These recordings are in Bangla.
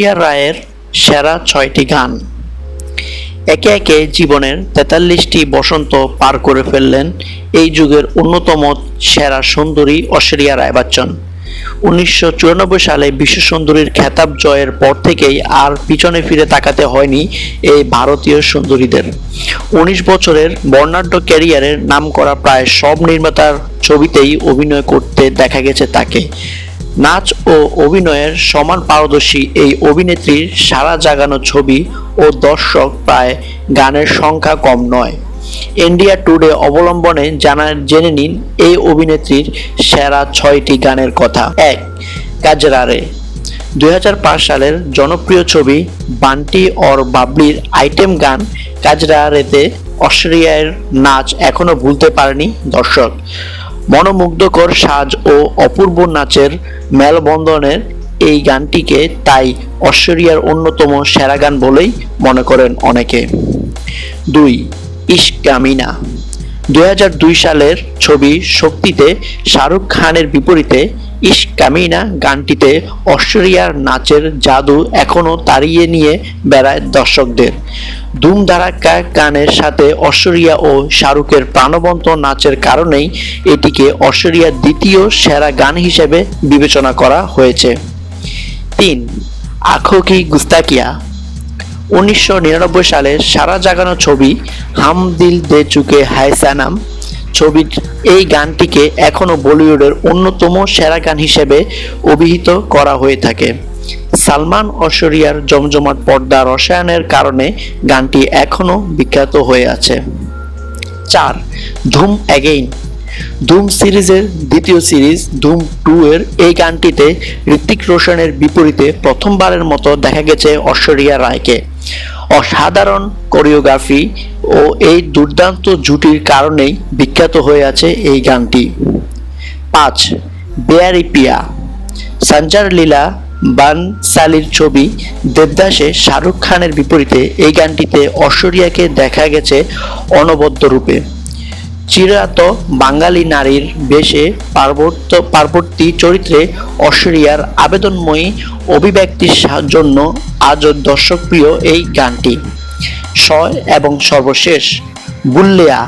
প্রিয়া রায়ের সেরা ছয়টি গান। একে একে জীবনের তেতাল্লিশটি বসন্ত পার করে ফেললেন এই যুগের অন্যতম সেরা সুন্দরী ঐশ্বরিয়া রায় বচ্চন উনিশশো চুরানব্বই সালে বিশ্ব সুন্দরীর খেতাব জয়ের পর থেকেই আর পিছনে ফিরে তাকাতে হয়নি এই ভারতীয় সুন্দরীদের। উনিশ বছরের বর্ণাঢ্য ক্যারিয়ারের নাম করা প্রায় সব নির্মাতার ছবিতেই অভিনয় করতে দেখা গেছে তাকে। নাচ ও অভিনয়ের সমান পারদর্শী এই অভিনেত্রীর সারা জাগানো ছবি ও দর্শক প্রায় গানের সংখ্যা কম নয়। ইন্ডিয়া টুডে অবলম্বনে জানা জেনে নিন এই অভিনেত্রীর সেরা ছয়টি গানের কথা। এক, কাজরারে। দুই হাজার পাঁচ সালের জনপ্রিয় ছবি বান্টি অর বাবলির আইটেম গান কাজরারেতে অস্ট্রেলিয়ার নাচ এখনও ভুলতে পারেনি দর্শক। মনোমুগ্ধকর সাজ ও অপূর্ব নাচের মেলবন্ধনের এই গানটিকে তাই অস্ট্রেলিয়ার অন্যতম সেরা গান বলেই মনে করেন অনেকে। দুই ইশকামিনা দুই সালের ছবি শক্তিতে শাহরুখ খানের বিপরীতে ইশ কামিনা গানটিতে অস্ট্রেলিয়ার নাচের জাদু এখনও তাড়িয়ে নিয়ে বেড়ায় দর্শকদের। ধুম ধারাক্কা গানের সাথে অস্ট্রেলিয়া ও শাহরুখের প্রাণবন্ত নাচের কারণেই এটিকে অস্ট্রেলিয়ার দ্বিতীয় সেরা গান হিসেবে বিবেচনা করা হয়েছে। তিন আখো কি গুস্তাকিয়া। উনিশশো নিরানব্বই সালে সারা জাগানো ছবি হাম দিল দে চুকে হায় সানাম ছবির এই গানটিকে এখনও বলিউডের অন্যতম সেরা গান হিসেবে অভিহিত করা হয়ে থাকে। সালমান ঐশ্বরিয়ার জমজমাট পর্দা রসায়নের কারণে গানটি এখনও বিখ্যাত হয়ে আছে। চার, ধুম অ্যাগেইন ধুম সিরিজের দ্বিতীয় সিরিজ ধুম টু এর এই গানটিতে ঋত্বিক রোশনের বিপরীতে প্রথমবারের মতো দেখা গেছে ঐশ্বরিয়া রায়কে। অসাধারণ কোরিওগ্রাফি ও এই দুর্দান্ত জুটির কারণেই বিখ্যাত হয়ে আছে এই গানটি। পাঁচ, বেয়ারি পিয়া। সঞ্জার লীলা বানসালির ছবি দেবদাসে শাহরুখ খানের বিপরীতে এই গানটিতে অশ্বরিয়াকে দেখা গেছে অনবদ্য রূপে। চিরাত বাঙালি নারীর বেশে পার্বত্য পার্বতী চরিত্রে ঐশ্বরিয়ার আবেদনময়ী অভিব্যক্তির জন্য আজও দর্শকপ্রিয় এই গানটি। ছয় এবং সর্বশেষ বুল্লেয়া।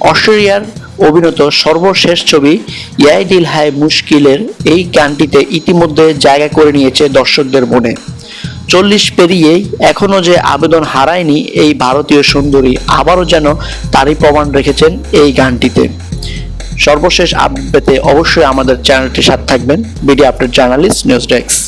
ঐশ্বরিয়ার অভিনীত সর্বশেষ ছবি ইয়াই দিল হায় মুশকিলের এই গানটিতে ইতিমধ্যে জায়গা করে নিয়েছে দর্শকদের মনে। চল্লিশ পেরিয়ে এখনও যে আবেদন হারায়নি এই ভারতীয় সুন্দরী আবারও যেন তারই প্রমাণ রেখেছেন এই গানটিতে। সর্বশেষ আপডেটে অবশ্যই আমাদের চ্যানেলটির সাথে থাকবেন, BD update journalist, news desk.